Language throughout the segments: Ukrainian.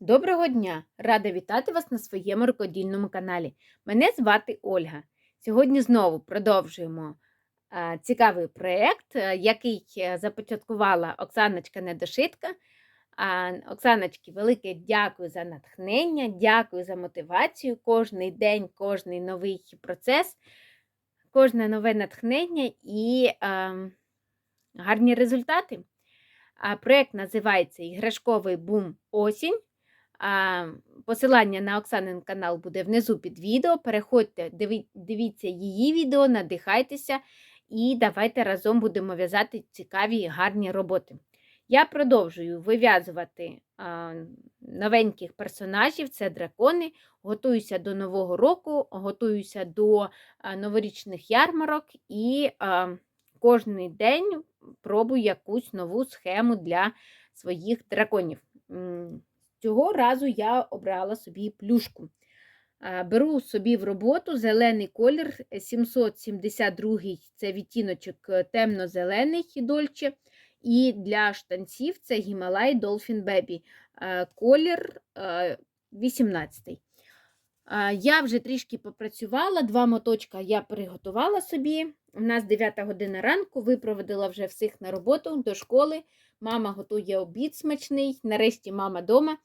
Доброго дня! Рада вітати вас на своєму рукодільному каналі. Мене звати Ольга. Сьогодні знову продовжуємо е, цікавий проєкт, е, який е, започаткувала Оксаночка Недошитка. Оксаночки, велике дякую за натхнення, дякую за мотивацію. Кожний день, кожний новий процес, кожне нове натхнення і гарні результати. Проєкт називається Іграшковий бум осінь. Посилання на Оксанин канал буде внизу під відео. Переходьте, дивіться її відео, надихайтеся і давайте разом будемо в'язати цікаві і гарні роботи. Я продовжую вив'язувати новеньких персонажів, це дракони. Готуюся до Нового року, готуюся до новорічних ярмарок і кожен день пробую якусь нову схему для своїх драконів. Цього разу я обрала собі плюшку. Беру собі в роботу зелений колір 772 це відтіночок е, темно-зелений дольче. І для штанців це Гімалай Dolphin Baby е, колір е, 18. Я вже трішки попрацювала, два моточка я приготувала собі. У нас 9 година ранку, випроводила вже всіх на роботу до школи. Мама готує обід смачний, нарешті мама вдома.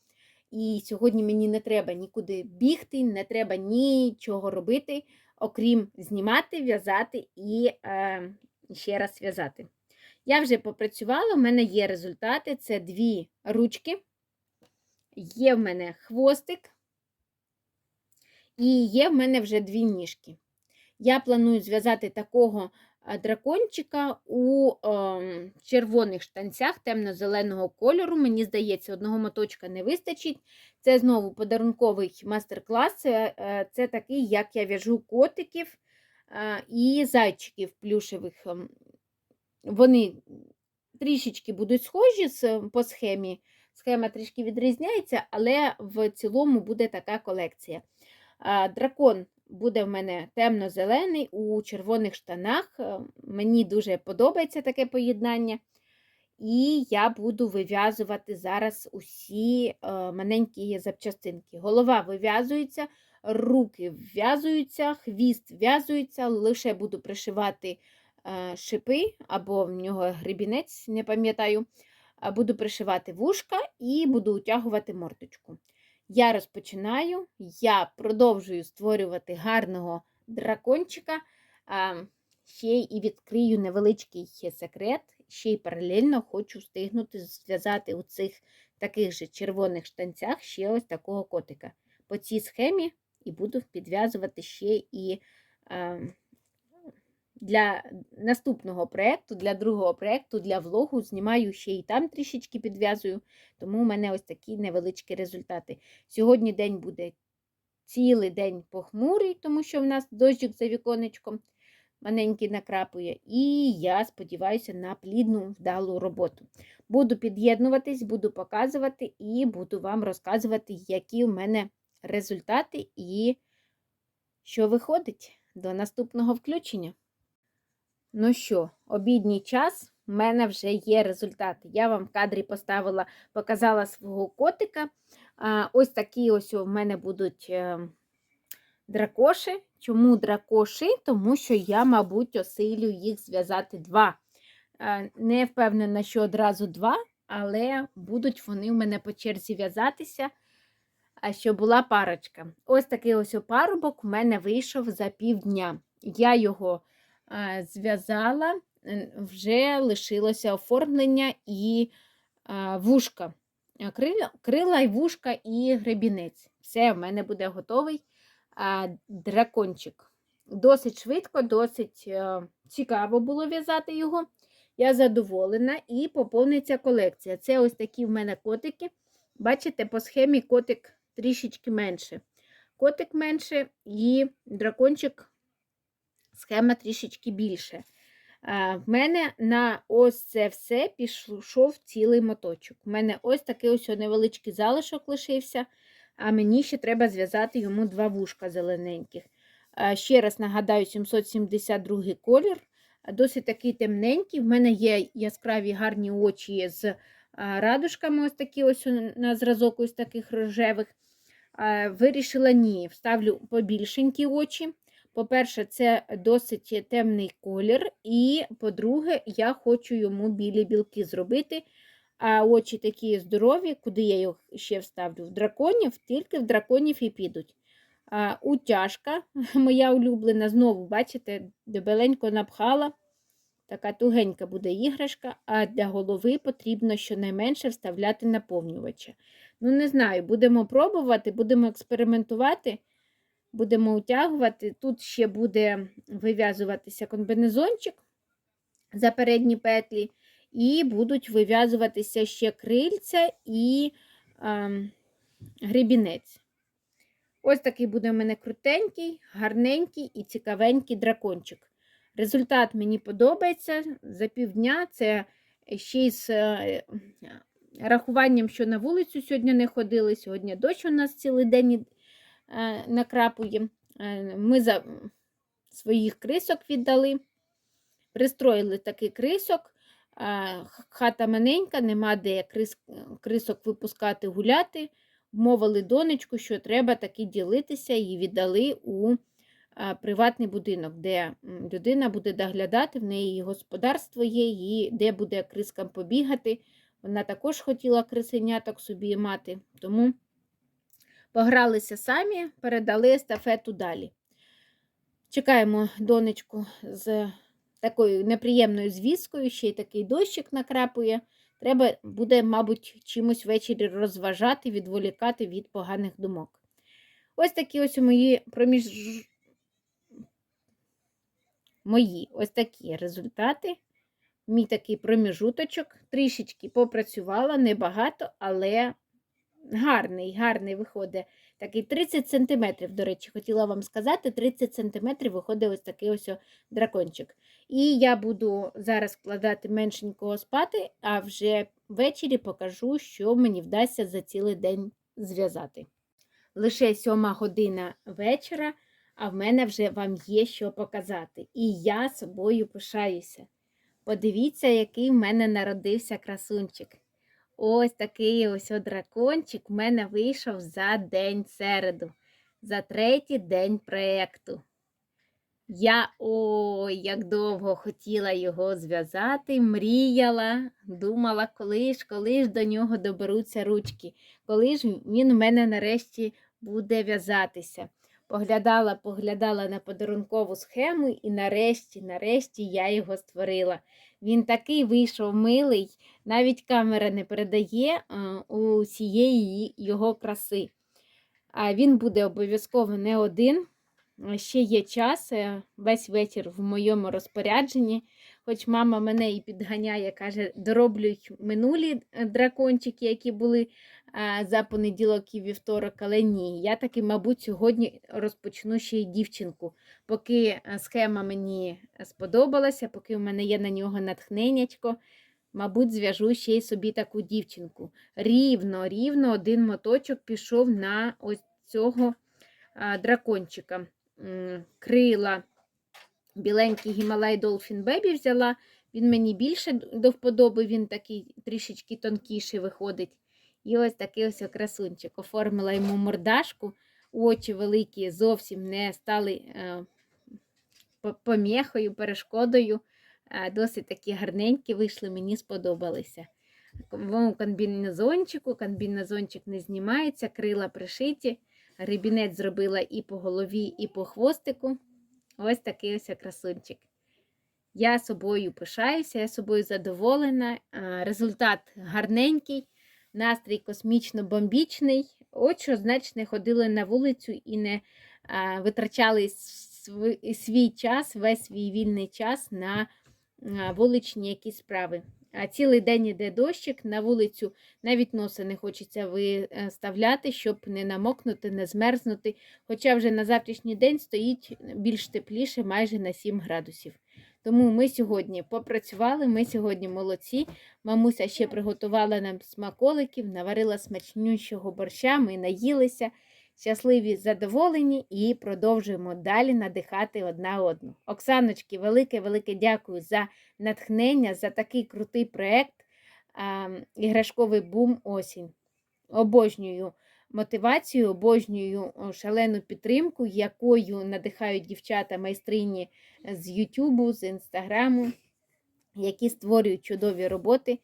І сьогодні мені не треба нікуди бігти, не треба нічого робити, окрім знімати, в'язати і е, ще раз в'язати. Я вже попрацювала, в мене є результати. Це дві ручки, є в мене хвостик, і є в мене вже дві ніжки. Я планую зв'язати такого дракончика у е, червоних штанцях темно-зеленого кольору. Мені здається, одного моточка не вистачить. Це знову подарунковий мастер-клас. Це, е, такий, як я в'яжу котиків е, і зайчиків плюшевих. Ем, Вони трішечки будуть схожі по схемі. Схема трішки відрізняється, але в цілому буде така колекція. Дракон буде в мене темно-зелений у червоних штанах. Е, Мені дуже подобається таке поєднання. І я буду вив'язувати зараз усі е, маленькі запчастинки. Голова вив'язується, руки вв'язуються, хвіст в'язується, лише буду пришивати е, шипи або в нього гребінець, не пам'ятаю. Буду пришивати вушка і буду утягувати морточку. Я розпочинаю, я продовжую створювати гарного дракончика. Ще й відкрию невеличкий секрет. Ще й паралельно хочу встигнути зв'язати у цих таких же червоних штанцях ще ось такого котика. По цій схемі і буду підв'язувати ще і для наступного проєкту, для другого проєкту, для влогу знімаю ще і там трішечки підв'язую, тому у мене ось такі невеличкі результати. Сьогодні день буде цілий день похмурий, тому що в нас дощик за віконечком маленький накрапує, і я сподіваюся на плідну вдалу роботу. Буду під'єднуватись, буду показувати і буду вам розказувати, які в мене результати і що виходить до наступного включення. Ну що, обідній час, в мене вже є результати. Я вам в кадрі поставила, показала свого котика. Ось такі ось у мене будуть е, дракоші. Чому дракоші? Тому що я, мабуть, осилю їх зв'язати два. Е, не впевнена, що одразу два, але будуть вони в мене по черзі в'язатися, а що була парочка. Ось такий ось парубок у мене вийшов за півдня. Я його зв'язала, вже лишилося оформлення і вушка. Крила і вушка і гребінець. Все, в мене буде готовий дракончик. Досить швидко, досить цікаво було в'язати його. Я задоволена і поповниться колекція. Це ось такі в мене котики. Бачите, по схемі котик трішечки менше. Котик менше і дракончик схема трішечки більше. В мене на ось це все пішов цілий моточок. У мене ось такий ось невеличкий залишок лишився, а мені ще треба зв'язати йому два вушка зелененьких. Ще раз нагадаю, 772 колір, досить такий темненький. В мене є яскраві гарні очі з радужками, ось такі ось на зразок ось таких рожевих. Вирішила ні, вставлю побільшенькі очі. По-перше, це досить темний колір, і по-друге, я хочу йому білі білки зробити. А очі такі здорові, куди я їх ще вставлю? В драконів, тільки в драконів і підуть. А, утяжка, моя улюблена, знову, бачите, дебеленько напхала. Така тугенька буде іграшка, а для голови потрібно щонайменше вставляти наповнювача. Ну, не знаю, будемо пробувати, будемо експериментувати, будемо утягувати. Тут ще буде вив'язуватися комбінезончик за передні петлі, і будуть вив'язуватися ще крильця і ем, гребінець. Ось такий буде у мене крутенький, гарненький і цікавенький дракончик. Результат мені подобається. За півдня це ще й з е, рахуванням, що на вулицю сьогодні не ходили. Сьогодні дощ у нас цілий день накрапує. Е, Ми за своїх крисок віддали, пристроїли такий крисок. Е, Хата маленька, нема де крис, крисок випускати гуляти. Вмовили донечку, що треба таки ділитися і віддали у приватний будинок, де людина буде доглядати, в неї господарство є, і де буде крискам побігати. Вона також хотіла крисеняток собі мати, тому погралися самі, передали естафету далі. Чекаємо донечку з такою неприємною звісткою, ще й такий дощик накрапує. Треба буде, мабуть, чимось ввечері розважати, відволікати від поганих думок. Ось такі ось мої проміж... мої ось такі результати. Мій такий проміжуточок. Трішечки попрацювала, небагато, але гарний, гарний виходить. Такий 30 см, до речі, хотіла вам сказати, 30 см виходить ось такий ось дракончик. І я буду зараз вкладати меншенького спати, а вже ввечері покажу, що мені вдасться за цілий день зв'язати. Лише сьома година вечора, а в мене вже вам є що показати. І я собою пишаюся. Подивіться, який в мене народився красунчик. Ось такий ось дракончик в мене вийшов за день середу, за третій день проєкту. Я ой, як довго хотіла його зв'язати, мріяла, думала, коли ж, коли ж до нього доберуться ручки, коли ж він у мене нарешті буде в'язатися. Поглядала, поглядала на подарункову схему, і нарешті, нарешті я його створила. Він такий вийшов милий, навіть камера не передає усієї його краси. А він буде обов'язково не один. Ще є час, е, весь вечір в моєму розпорядженні. Хоч мама мене і підганяє, каже, дороблюй минулі е, дракончики, які були за понеділок і вівторок, але ні. Я таки, мабуть, сьогодні розпочну ще й дівчинку. Поки е, схема мені сподобалася, поки в мене є на нього натхненнячко, мабуть, зв'яжу ще й собі таку дівчинку. Рівно, рівно один моточок пішов на ось цього дракончика. Крила біленький Гімалай Dolphin Baby взяла. Він мені більше до вподоби, він такий трішечки тонкіший виходить. І ось такий ось красунчик. Оформила йому мордашку, очі великі зовсім не стали е, по- поміхою, перешкодою. Досить такі гарненькі вийшли, мені сподобалися. В комбінезончику, комбінезончик не знімається, крила пришиті. Рибінець зробила і по голові, і по хвостику. Ось такий ось красунчик. Я собою пишаюся, я собою задоволена. Результат гарненький, настрій космічно бомбічний. От що, значить, не ходили на вулицю і не витрачали свій час, весь свій вільний час на вуличні якісь справи. А цілий день іде дощик, на вулицю навіть носа не хочеться виставляти, щоб не намокнути, не змерзнути. Хоча вже на завтрашній день стоїть більш тепліше, майже на 7 градусів. Тому ми сьогодні попрацювали, ми сьогодні молодці. Мамуся ще приготувала нам смаколиків, наварила смачнющого борща, ми наїлися, щасливі, задоволені і продовжуємо далі надихати одна одну. Оксаночки, велике, велике дякую за натхнення, за такий крутий проєкт Іграшковий бум осінь. Обожнюю мотивацію, обожнюю шалену підтримку, якою надихають дівчата майстрині з Ютубу, з Інстаграму, які створюють чудові роботи.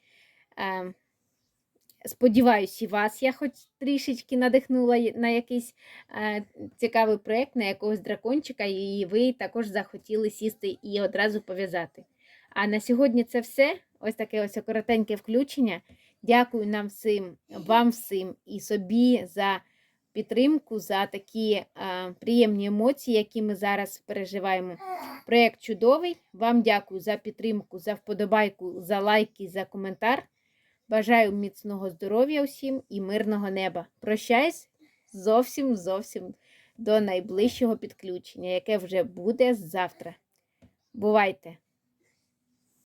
Сподіваюсь, і вас я хоч трішечки надихнула на якийсь е, цікавий проєкт, на якогось дракончика, і ви також захотіли сісти і одразу пов'язати. А на сьогодні це все. Ось таке ось коротеньке включення. Дякую нам всім, вам всім і собі за підтримку, за такі е, приємні емоції, які ми зараз переживаємо. Проєкт чудовий. Вам дякую за підтримку, за вподобайку, за лайки, за коментар. Бажаю міцного здоров'я усім і мирного неба. Прощаюсь зовсім зовсім до найближчого підключення, яке вже буде завтра. Бувайте!